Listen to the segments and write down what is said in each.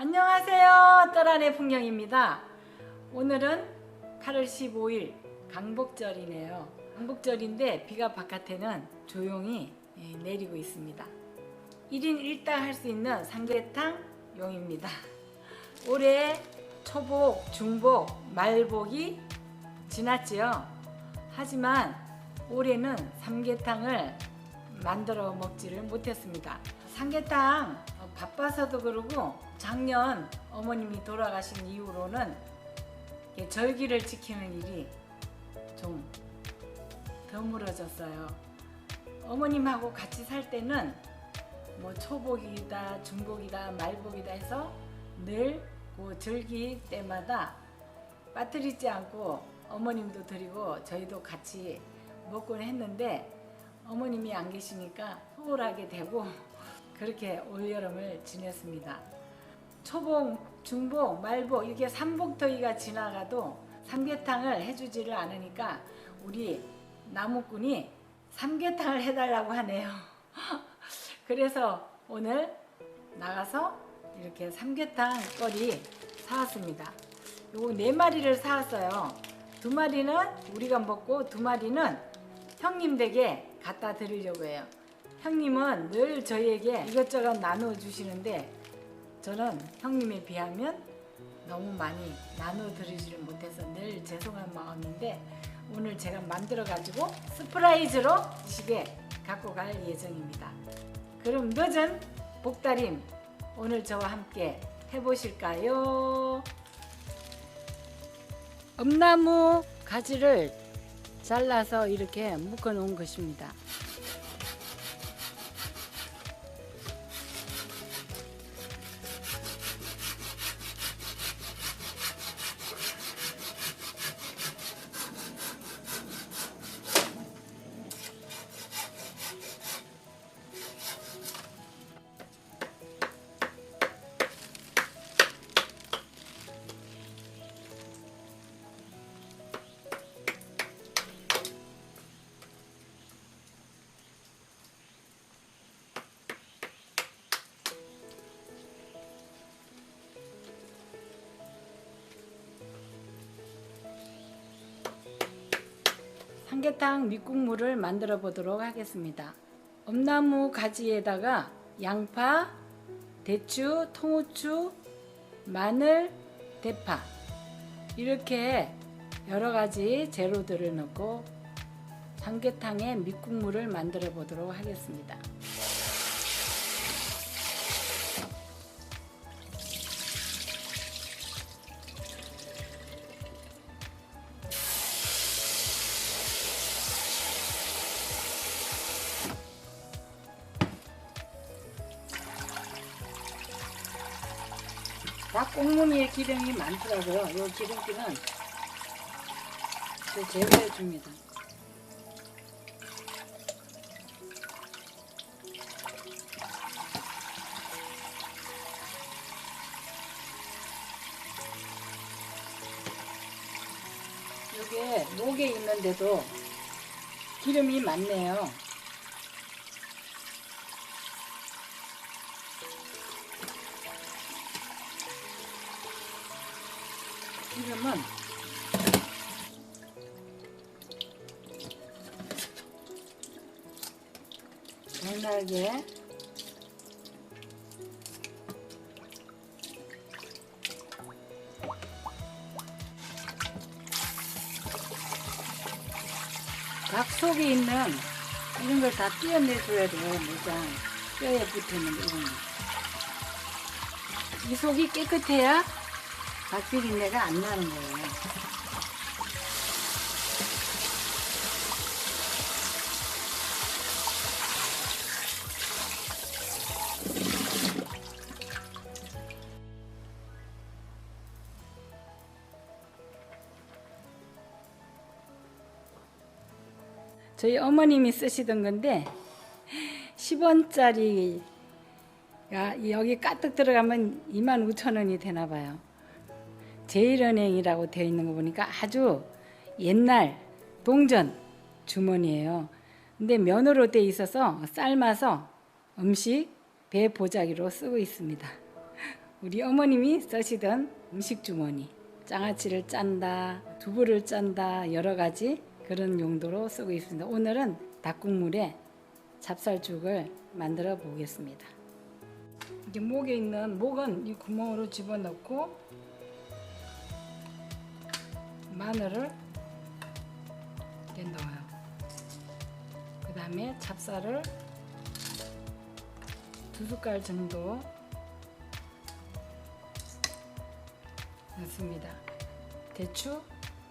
안녕하세요. 떠란의 풍경입니다. 오늘은 8월 15일 강복절이네요. 강복절인데 비가 바깥에는 조용히 예, 내리고 있습니다. 1인 1당 할 수 있는 삼계탕 용입니다. 올해 초복, 중복, 말복이 지났지요. 하지만 올해는 삼계탕을 만들어 먹지를 못했습니다. 삼계탕 어, 바빠서도 그러고 작년 어머님이 돌아가신 이후로는 절기를 지키는 일이 좀 드물어졌어요. 어머님하고 같이 살 때는 뭐 초복이다, 중복이다, 말복이다 해서 늘 그 절기 때마다 빠뜨리지 않고 어머님도 드리고 저희도 같이 먹곤 했는데 어머님이 안 계시니까 소홀하게 되고 그렇게 올여름을 지냈습니다. 초복, 중복, 말복 이렇게 삼복더위가 지나가도 삼계탕을 해주지를 않으니까 우리 나무꾼이 삼계탕을 해달라고 하네요. 그래서 오늘 나가서 이렇게 삼계탕 거리 사왔습니다. 요거 네 마리를 사왔어요. 두 마리는 우리가 먹고 두 마리는 형님 댁에 갖다 드리려고 해요. 형님은 늘 저희에게 이것저것 나눠 주시는데 저는 형님에 비하면 너무 많이 나눠 드리지를 못해서 늘 죄송한 마음인데 오늘 제가 만들어 가지고 스프라이즈로 집에 갖고 갈 예정입니다. 그럼 늦은 복다림 오늘 저와 함께 해보실까요? 엄나무 가지를 잘라서 이렇게 묶어 놓은 것입니다. 삼계탕 밑국물을 만들어 보도록 하겠습니다. 엄나무 가지에다가 양파, 대추, 통후추, 마늘, 대파 이렇게 여러 가지 재료들을 넣고 삼계탕의 밑국물을 만들어 보도록 하겠습니다. 꽁무니에 기름이 많더라고요. 이 기름기는 저 제거해 줍니다. 이게 목에 있는데도 기름이 많네요. 기름은 장날게 닭 속에 있는 이런 걸 다 떼어내줘야 돼요, 모장. 뼈에 붙어있는 이런 거. 이 속이 깨끗해야 닭비린내가 안 나는 거예요. 저희 어머님이 쓰시던 건데 10원짜리가 여기 까뜩 들어가면 2만 5천 원이 되나 봐요. 제일은행이라고 되어 있는 거 보니까 아주 옛날 동전 주머니예요. 근데 면으로 돼 있어서 삶아서 음식 배 보자기로 쓰고 있습니다. 우리 어머님이 쓰시던 음식 주머니. 장아찌를 짠다, 두부를 짠다, 여러 가지 그런 용도로 쓰고 있습니다. 오늘은 닭국물에 찹쌀죽을 만들어 보겠습니다. 이게 목에 있는 목은 이 구멍으로 집어넣고 마늘을 이렇게 넣어요. 그 다음에 찹쌀을 두 숟갈 정도 넣습니다. 대추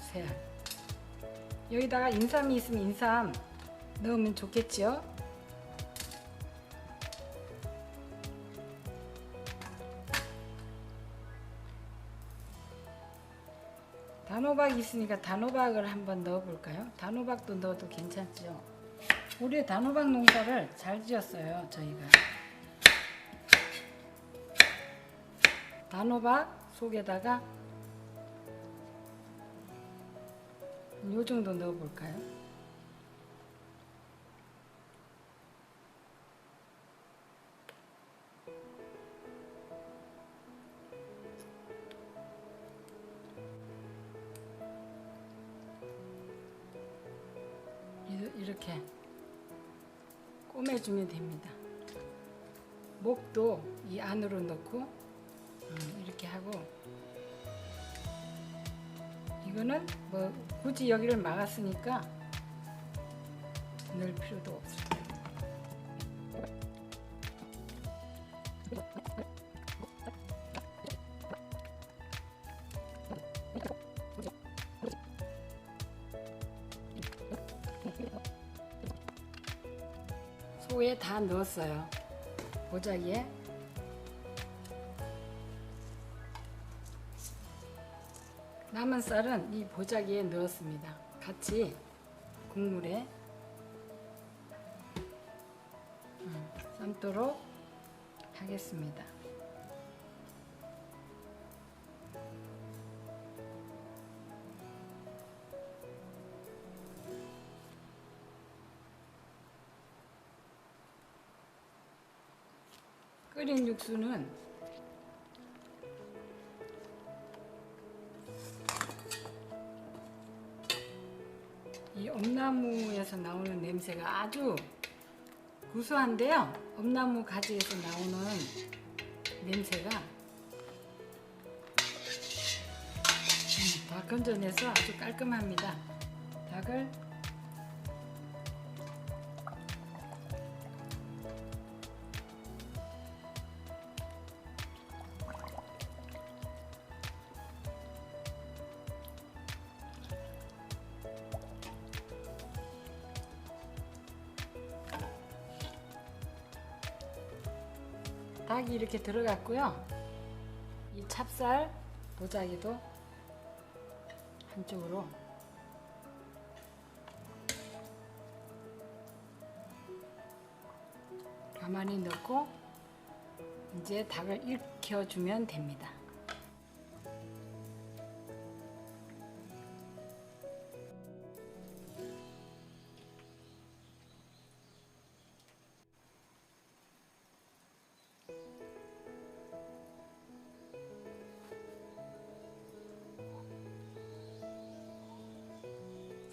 세 알. 여기다가 인삼이 있으면 인삼 넣으면 좋겠지요. 단호박이 있으니까 단호박을 한번 넣어볼까요? 단호박도 넣어도 괜찮죠. 올해 단호박 농사를 잘 지었어요, 저희가. 단호박 속에다가 요 정도 넣어볼까요? 이- 이렇게 꼬매주면 됩니다. 목도 이 안으로 넣고 음, 이렇게 하고 이거는 뭐 굳이 여기를 막았으니까 넣을 필요도 없어요. 소에 다 넣었어요. 보자기에 남은 쌀은 이 보자기에 넣었습니다. 같이 국물에 음, 삶도록 하겠습니다. 끓인 육수는 이 엄나무에서 나오는 냄새가 아주 구수한데요. 엄나무 가지에서 나오는 냄새가 음, 다 건져내서 아주 깔끔합니다. 닭을 닭이 이렇게 들어갔고요. 이 찹쌀 보자기도 한쪽으로 가만히 넣고 이제 닭을 익혀주면 됩니다.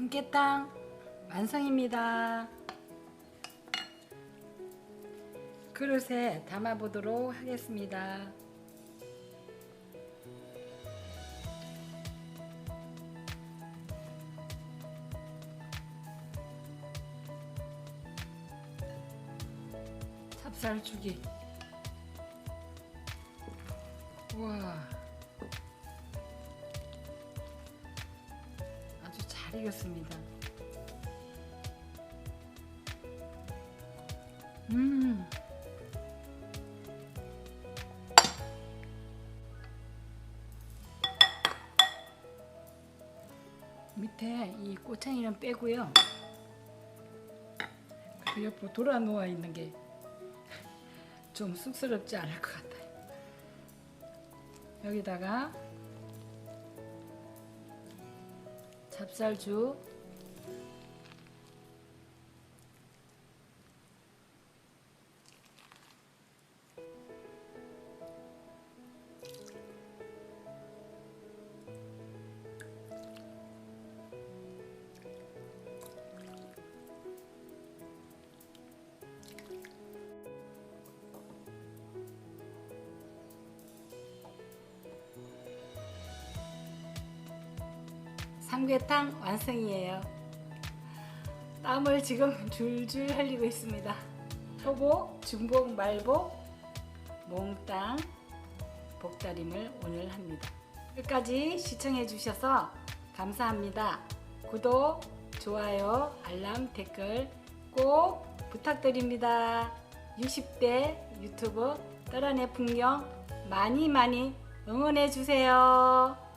삼계탕 완성입니다. 그릇에 담아보도록 하겠습니다. 찹쌀죽이 우와 익었습니다. 음. 밑에 이 꼬챙이는 빼고요. 그 옆으로 돌아 누워 있는 게 좀 쑥스럽지 않을 것 같아요. 여기다가 찹쌀죽 삼계탕 완성이에요. 땀을 지금 줄줄 흘리고 있습니다. 초복, 중복, 말복, 몽땅 복다림을 오늘 합니다. 끝까지 시청해 주셔서 감사합니다. 구독, 좋아요, 알람, 댓글 꼭 부탁드립니다. 60대 유튜브 떠란의 풍경 많이 많이 응원해 주세요.